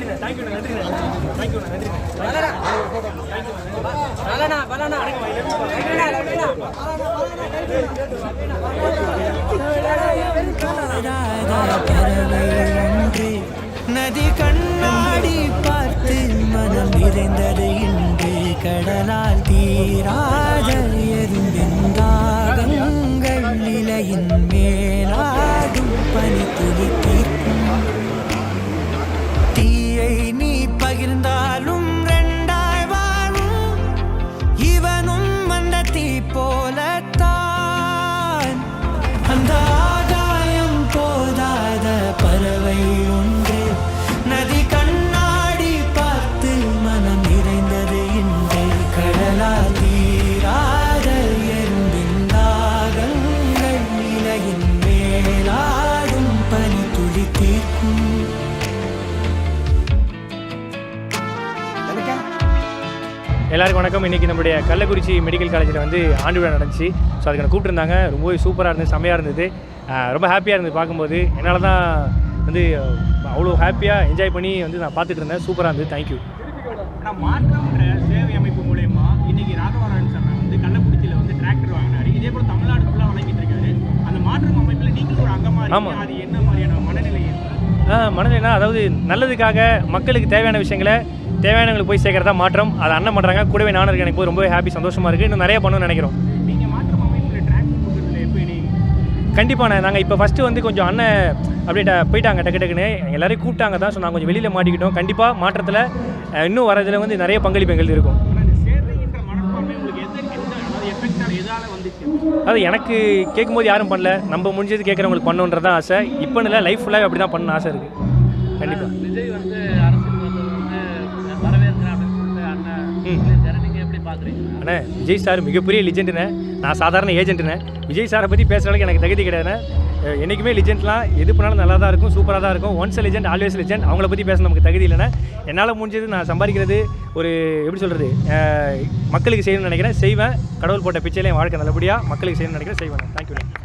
நன்றிண்ணே. தேங்க்யூண்ணே நன்றிண்ணே. தேங்க்யூண்ணே நன்றிண்ணே. பலனா பலனா நதி கண்ணாடி பார்த்து மனம் நிறைந்தது இன்று. கடலால் தீராத எறும்பின் தாகங்கள் நிலையின் மேலாடும் பனி துளி எல்லாருக்கும் வணக்கம். இன்றைக்கி நம்மளுடைய கள்ளக்குறிச்சி மெடிக்கல் காலேஜில் வந்து ஆண்டு விழா நடந்துச்சு. ஸோ அதுக்கு நான் கூப்பிட்டுருந்தாங்க. ரொம்பவே சூப்பராக இருந்தது செம்மையாக இருந்தது. ரொம்ப ஹாப்பியாக இருந்தது பார்க்கும்போது. என்னால் தான் வந்து அவ்வளோ ஹாப்பியாக என்ஜாய் பண்ணி வந்து நான் பார்த்துட்டு இருந்தேன். சூப்பராக இருந்தது. தேங்க்யூ ஆனால் மாற்றம்ன்ற சேவை அமைப்பு மூலயமா இன்னைக்கு ராகவராயன் சார் வந்து கள்ளக்குறிச்சியில் வந்து டிராக்டர் வாங்கினாரு. இதே போல் தமிழ்நாடு ஃபுல்லாக வழங்கிட்டு இருக்காரு. அந்த மாற்றம் அமைப்பில் நீங்களும் ஒரு அங்கமாக ஆமா. இருக்கீங்க அது என்ன மாதிரியான மனநிலை மனதில்னா அதாவது நல்லதுக்காக மக்களுக்கு தேவையான விஷயங்களை தேவையானவங்களுக்கு போய் சேர்க்கறதா மாற்றம். அதை அண்ணன் பண்ணுறாங்க கூடவே நானும் இருக்கேன். எனக்கு போய் ரொம்பவே ஹாப்பி சந்தோஷமாக இருக்குது இன்னும் நிறைய பண்ணணும்னு நினைக்கிறோம். நீங்கள் மாற்றம் கண்டிப்பாண்ணே நாங்கள் இப்போ ஃபஸ்ட்டு வந்து கொஞ்சம் அண்ணன் அப்படியே போயிட்டாங்க டக்கு டக்குன்னு. எல்லாரையும் கூப்பிட்டாங்க தான். ஸோ நாங்கள் கொஞ்சம் வெளியில் மாட்டிக்கிட்டோம். கண்டிப்பாக மாற்றத்தில் இன்னும் வரதில் வந்து நிறைய பங்களிப்பு எங்களுக்கு இருக்கும். அது எனக்கு கேட்கும்போது யாரும் பண்ணல. நம்ம முடிஞ்சது கேட்குறவங்களுக்கு பண்ணணுன்றதான் ஆசை. இப்போ இல்லை லைஃப் ஃபுல்லாக அப்படி தான் பண்ண ஆசை இருக்குது கண்டிப்பாக விஜய் வந்து அரசியல் வந்தது வந்து வரவேற்கிறேன் அப்படின்னு சொல்லிட்டு அண்ணன் ம். சொல்லியிருக்காரு. நீங்க எப்படி பாக்குறீங்க அண்ணே விஜய் சார் மிகப்பெரிய லிஜெண்டுண்ணே நான் சாதாரண ஏஜென்ட்டுண்ணே விஜய் சாரை பற்றி பேசுகிற அளவுக்கு எனக்கு தகுதி கிடையாதுண்ணே. என்றைக்குமே லிஜெண்ட்லாம் எது பண்ணாலும் நல்லா தான் இருக்கும். சூப்பராக தான் இருக்கும் ஒன்ஸ் லிஜெண்ட் ஆல்வேஸ் லிஜெண்ட் அவங்கள பற்றி பேச நமக்கு தகுதி இல்லைன்னா என்னால் முடிஞ்சது நான் சம்பாதிக்கிறது ஒரு எப்படி சொல்கிறது மக்களுக்கு செய்யணும்னு நினைக்கிறேன். செய்வேன். கடவுள் போட்ட பிச்சையில என் வாழ்க்கை நல்லபடியாக மக்களுக்கு செய்யணும்னு நினைக்கிறேன். செய்வேன் தேங்க்யூ